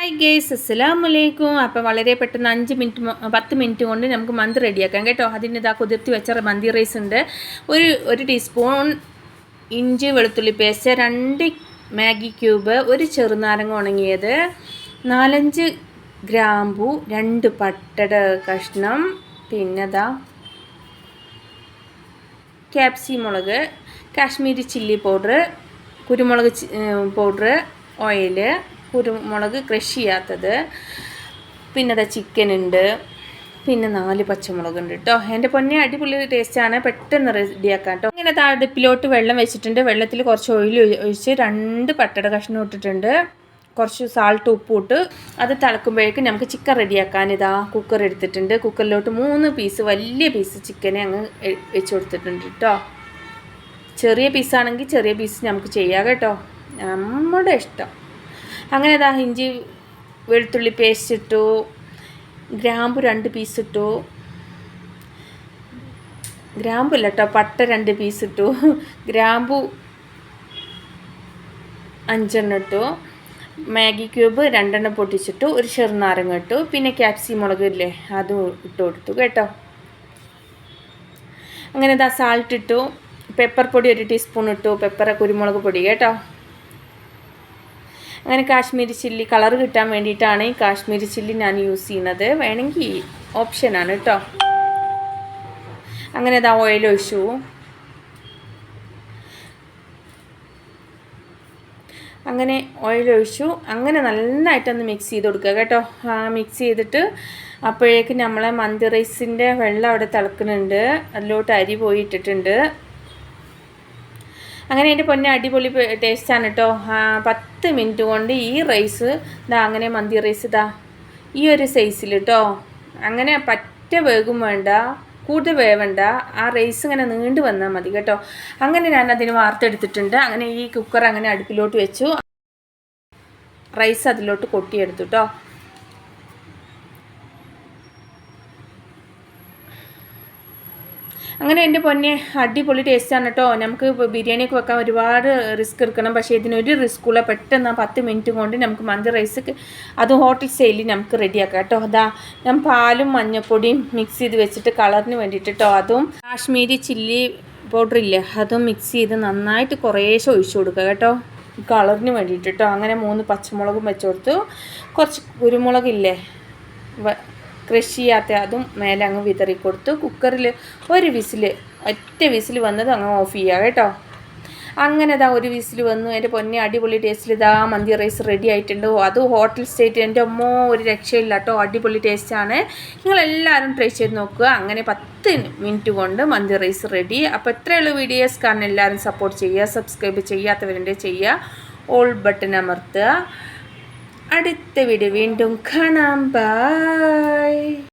Hi guys അസ്സലാമു അലൈക്കും അപ്പോൾ വളരെ പെട്ടെന്ന് അഞ്ച് മിനിറ്റ് പത്ത് മിനിറ്റ് കൊണ്ട് നമുക്ക് മന്തി റെഡിയാക്കാം കേട്ടോ. അതിന് ഇതാ കുതിർത്തി വെച്ച മന്തി റൈസ് ഉണ്ട്. ഒരു ഒരു ടീസ്പൂൺ ഇഞ്ചി വെളുത്തുള്ളി പേസ്റ്റ് രണ്ട് മാഗി ക്യൂബ് ഒരു ചെറുനാരങ്ങ ഉണങ്ങിയത് നാലഞ്ച് ഗ്രാമ്പു രണ്ട് പട്ടട കഷ്ണം പിന്നെ ദാ ക്യാപ്സി മുളക് കാശ്മീരി ചില്ലി പൗഡർ കുരുമുളക് പൗഡർ ഓയിൽ കുരുമുളക് ക്രഷ് ചെയ്യാത്തത് പിന്നെ അതാ ചിക്കൻ ഉണ്ട് പിന്നെ നാല് പച്ചമുളക് ഉണ്ട് കേട്ടോ എന്റെ പൊന്നെ അടിപൊളി ടേസ്റ്റാണ്. പെട്ടെന്ന് റെഡിയാക്കാം കേട്ടോ ഇങ്ങനെ അടുപ്പിലോട്ട് വെള്ളം വെച്ചിട്ടുണ്ട്. വെള്ളത്തിൽ കുറച്ച് ഓയിൽ ഒഴിച്ച് രണ്ട് പട്ടട കഷ്ണം ഇട്ടിട്ടുണ്ട്. കുറച്ച് സാൾട്ട് ഉപ്പ് ഇട്ട് അത് തിളക്കുമ്പോഴേക്കും നമുക്ക് ചിക്കൻ റെഡിയാക്കാൻ ഇതാ കുക്കർ എടുത്തിട്ടുണ്ട്. കുക്കറിലോട്ട് മൂന്ന് പീസ് വലിയ പീസ് ചിക്കനെ അങ്ങ് വെച്ച് കൊടുത്തിട്ടുണ്ട് കേട്ടോ ചെറിയ പീസാണെങ്കിൽ ചെറിയ പീസ് നമുക്ക് ചെയ്യാം കേട്ടോ. നമ്മുടെ ഇഷ്ടം. അങ്ങനെ ഇതാ ഇഞ്ചി വെളുത്തുള്ളി പേസ്റ്റ് ഇട്ടു ഗ്രാമ്പു രണ്ട് പീസ് ഇട്ടു. ഗ്രാമ്പു ഇല്ല കേട്ടോ പട്ട രണ്ട് പീസ് ഇട്ടു. ഗ്രാമ്പു അഞ്ചെണ്ണം ഇട്ടു. മാഗി ക്യൂബ് രണ്ടെണ്ണം പൊട്ടിച്ചിട്ടു. ഒരു ചെറുനാരങ്ങ ഇട്ടു. പിന്നെ ക്യാപ്സി മുളക് ഇല്ലേ അതും ഇട്ട് കൊടുത്തു കേട്ടോ. അങ്ങനെ ഇതാ സാൾട്ട് ഇട്ടു. പെപ്പർ പൊടി ഒരു ടീസ്പൂൺ ഇട്ടു. പെപ്പർ കുരുമുളക് പൊടി കേട്ടോ. അങ്ങനെ കാശ്മീരി ചില്ലി കളർ കിട്ടാൻ വേണ്ടിയിട്ടാണ് ഈ കാശ്മീരി ചില്ലി ഞാൻ യൂസ് ചെയ്യുന്നത്. വേണമെങ്കിൽ ഓപ്ഷനാണ് കേട്ടോ അങ്ങനെ ഇതാ ഓയിൽ ഒഴിച്ചു. അങ്ങനെ ഓയിൽ ഒഴിച്ചു. അങ്ങനെ നന്നായിട്ടൊന്ന് മിക്സ് ചെയ്ത് കൊടുക്കുക കേട്ടോ. ആ മിക്സ് ചെയ്തിട്ട് അപ്പോഴേക്കും നമ്മളെ മന്തി റൈസിന്റെ വെള്ളം അവിടെ തിളക്കുന്നുണ്ട്. അതിലോട്ട് അരി പോയി ഇട്ടിട്ടുണ്ട്. അങ്ങനെ എന്റെ പൊന്നെ അടിപൊളി ടേസ്റ്റാണ് കേട്ടോ പത്ത് മിനിറ്റ് കൊണ്ട് ഈ റൈസ് ഇതാ അങ്ങനെ മന്തി റൈസ് ഇതാ ഈ ഒരു സൈസിൽ കേട്ടോ അങ്ങനെ പറ്റ വേഗം വേണ്ട കൂടുതൽ വേവണ്ട ആ റൈസ് ഇങ്ങനെ നീണ്ടു വന്നാൽ മതി കേട്ടോ. അങ്ങനെ ഞാൻ അതിന് വാർത്തെടുത്തിട്ടുണ്ട് അങ്ങനെ ഈ കുക്കർ അങ്ങനെ അടുപ്പിലോട്ട് വെച്ചു. റൈസ് അതിലോട്ട് കൊട്ടിയെടുത്തു കേട്ടോ അങ്ങനെ എന്റെ പൊന്നെ അടിപൊളി ടേസ്റ്റ് ആണ് കേട്ടോ നമുക്ക് ബിരിയാണിയൊക്കെ വെക്കാൻ ഒരുപാട് റിസ്ക് എടുക്കണം. പക്ഷേ ഇതിനൊരു റിസ്ക്കുള്ള പെട്ടെന്ന് ആ പത്ത് മിനിറ്റ് കൊണ്ട് നമുക്ക് മന്തി റൈസ് അത് ഹോട്ടൽ സ്റ്റൈലിൽ നമുക്ക് റെഡിയാക്കാം കേട്ടോ അതാ ഞാൻ പാലും മഞ്ഞപ്പൊടിയും മിക്സ് ചെയ്ത് വെച്ചിട്ട് കളറിന് വേണ്ടിയിട്ട് കേട്ടോ അതും കാശ്മീരി ചില്ലി പൗഡർ ഇല്ലേ അതും മിക്സ് ചെയ്ത് നന്നായിട്ട് കുറേശ്ശെ ഒഴിച്ചു കൊടുക്കുക കേട്ടോ കളറിന് വേണ്ടിയിട്ട് കേട്ടോ അങ്ങനെ മൂന്ന് പച്ചമുളകും വെച്ച് കൊടുത്തു. കുറച്ച് കുരുമുളകില്ലേ ക്രഷ് ചെയ്യാത്ത അതും മേലെ അങ്ങ് വിതറി കൊടുത്തു. കുക്കറിൽ ഒരു വിസിൽ ഒറ്റ വിസിൽ വന്നത് അങ്ങ് ഓഫ് ചെയ്യുക കേട്ടോ. അങ്ങനെ ഇതാ ഒരു വിസിൽ വന്നു. എന്റെ പൊന്നെ അടിപൊളി ടേസ്റ്റിൽ ഇതാ മന്തി റൈസ് റെഡി ആയിട്ടുണ്ട്. അത് ഹോട്ടൽ സ്റ്റേറ്റ് എന്റെ അമ്മോ ഒരു രക്ഷയില്ല കേട്ടോ. അടിപൊളി ടേസ്റ്റാണ് നിങ്ങളെല്ലാവരും ട്രൈ ചെയ്ത് നോക്കുക. അങ്ങനെ പത്ത് മിനിറ്റ് കൊണ്ട് മന്തി റൈസ് റെഡി അപ്പോൾ എത്രയുള്ള വീഡിയോസ് കാരണം എല്ലാവരും സപ്പോർട്ട് ചെയ്യുക സബ്സ്ക്രൈബ് ചെയ്യാത്തവരുടെ ചെയ്യുക. ഓൾ ബട്ടൺ അമർത്തുക. அடுத்த வீடு மீண்டும் காணாம். பாய்